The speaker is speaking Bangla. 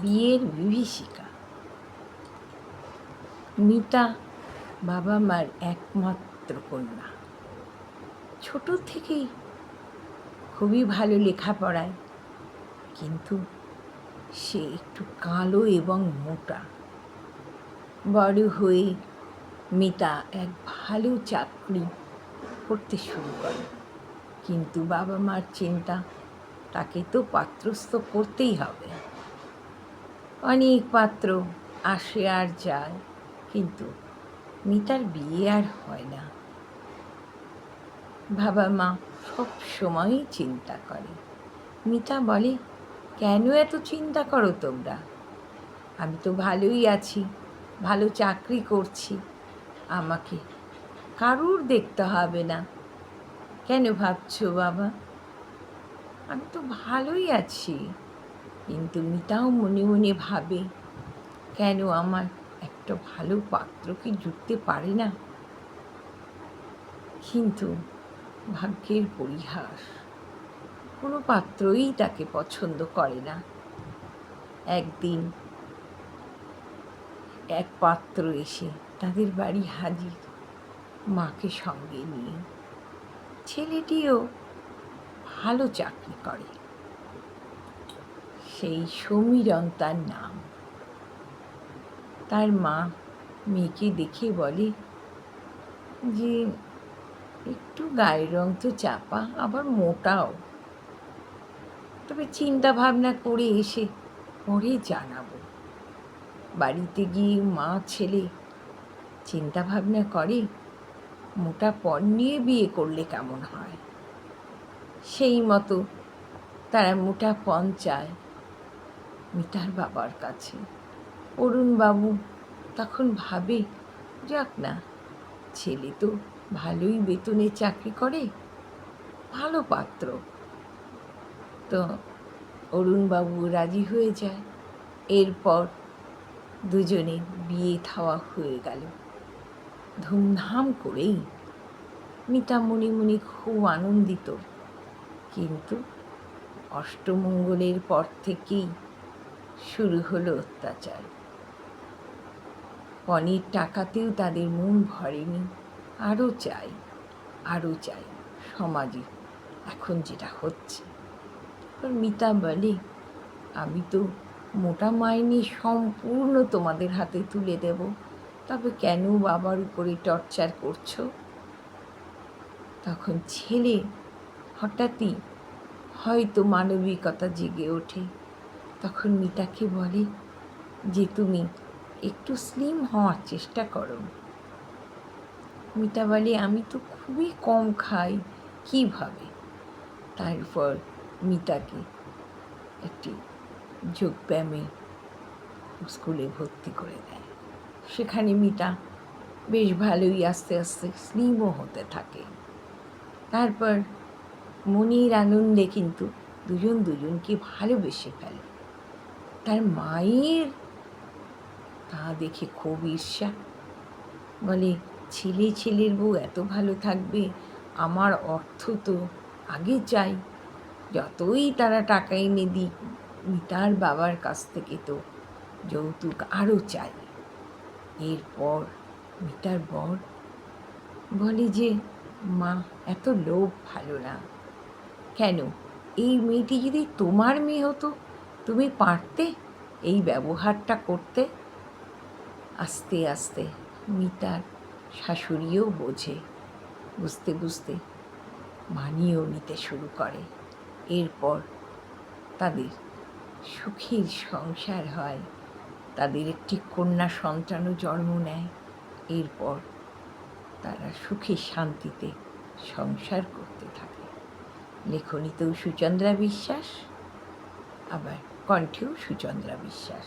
বিয়ের বিভীষিকা। মিতা বাবা মার একমাত্র কন্যা। ছোট থেকেই খুবই ভালো লেখাপড়ায়, কিন্তু সে একটু কালো এবং মোটা। বড় হয়ে মিতা এক ভালো চাকরি করতে শুরু করে, কিন্তু বাবা মার চিন্তা তাকে তো পাত্রস্থ করতেই হবে। অনেক পাত্র আসে আর যায়, কিন্তু মিতার বিয়ে আর হয় না। বাবা মা সব সময়ই চিন্তা করে। মিতা বলে, কেন এত চিন্তা করো তোমরা? আমি তো ভালোই আছি, ভালো চাকরি করছি। আমাকে কারুর দেখতে হবে না। কেন ভাবছ বাবা? আমি তো ভালোই আছি। কিন্তু মিতাও মনে মনে ভাবে, কেন আমার একটা ভালো পাত্র কি জুটতে পারে না? কিন্তু ভাগ্যের পরিহাস, কোনো পাত্রই তাকে পছন্দ করে না। একদিন এক পাত্র এসে তাদের বাড়ি হাজির মাকে সঙ্গে নিয়ে। ছেলেটিও ভালো চাকরি করে। সেই সমীরণ তার নাম। তার মা মেয়েকে দেখে বলে, যে একটু গায়ের রং তো চাপা, আবার মোটাও। তবে চিন্তা ভাবনা করে এসে পরে জানাব। বাড়িতে গিয়ে মা ছেলে চিন্তা ভাবনা করে, মোটা পণ নিয়ে বিয়ে করলে কেমন হয়? সেই মতো তারা মোটা পণ চায়। মিতার বাবার কাছে। অরুণবাবু তখন ভাবে, যাক না, ছেলে তো ভালোই বেতনে চাকরি করে, ভালো পাত্র। তো অরুণবাবু রাজি হয়ে যায়। এরপর দুজনে বিয়ে থাওয়া হয়ে গেল। ধুমধাম করেই মিতা মনে মনে খুব আনন্দিত। কিন্তু অষ্টমঙ্গলের পর থেকেই শুরু হলো অত্যাচার। পণের টাকাতেও তাদের মন ভরেনি। আরও চাই আরও চাই, সমাজে এখন যেটা হচ্ছে। মিতা বলে, আমি তো মোটা মাইনে সম্পূর্ণ তোমাদের হাতে তুলে দেব। তবে কেন বাবার উপরে টর্চার করছ? তখন ছেলে হঠাৎই হয়তো মানবিকতা জেগে ওঠে। তখন মিতাকে বলে, যে তুমি একটু স্লিম হওয়ার চেষ্টা করো। মিতা বলে, আমি তো খুবই কম খাই, কীভাবে? তারপর মিতাকে একটি যোগব্যায়ামে স্কুলে ভর্তি করে দেয়। সেখানে মিতা বেশ ভালোই আস্তে আস্তে স্লিমও হতে থাকে। তারপর মনির আনন্দে কিন্তু দুজন দুজনকে ভালোবেসে ফেলে। তার মায়ের? তা দেখে খুব ঈর্ষা। বলে, ছেলে, ছেলের বউ এত ভালো থাকবে, আমার অর্থ তো আগে চাই। যতই তারা টাকা এনে দিক মিতার বাবার কাছ থেকে তো যৌতুক আরও চাই। এরপর মিতার বর বলে যে, মা, এত লোভ ভালো না। কেন? এই মেয়েটি যদি তোমার মেয়ে হতো তুমি পারতে এই ব্যবহারটা করতে? আস্তে আস্তে মিতার শাশুড়িও বোঝে। বুঝতে বুঝতে মানিয়েও নিতে শুরু করে। এরপর তাদের সুখীর সংসার হয়। তাদের একটি কন্যা সন্তানও জন্ম নেয়। এরপর তারা সুখে শান্তিতে সংসার করতে থাকে। লেখনীতেও সুচন্দ্রা বিশ্বাস, আবার কণ্ঠেও সুচন্দ্রা বিশ্বাস।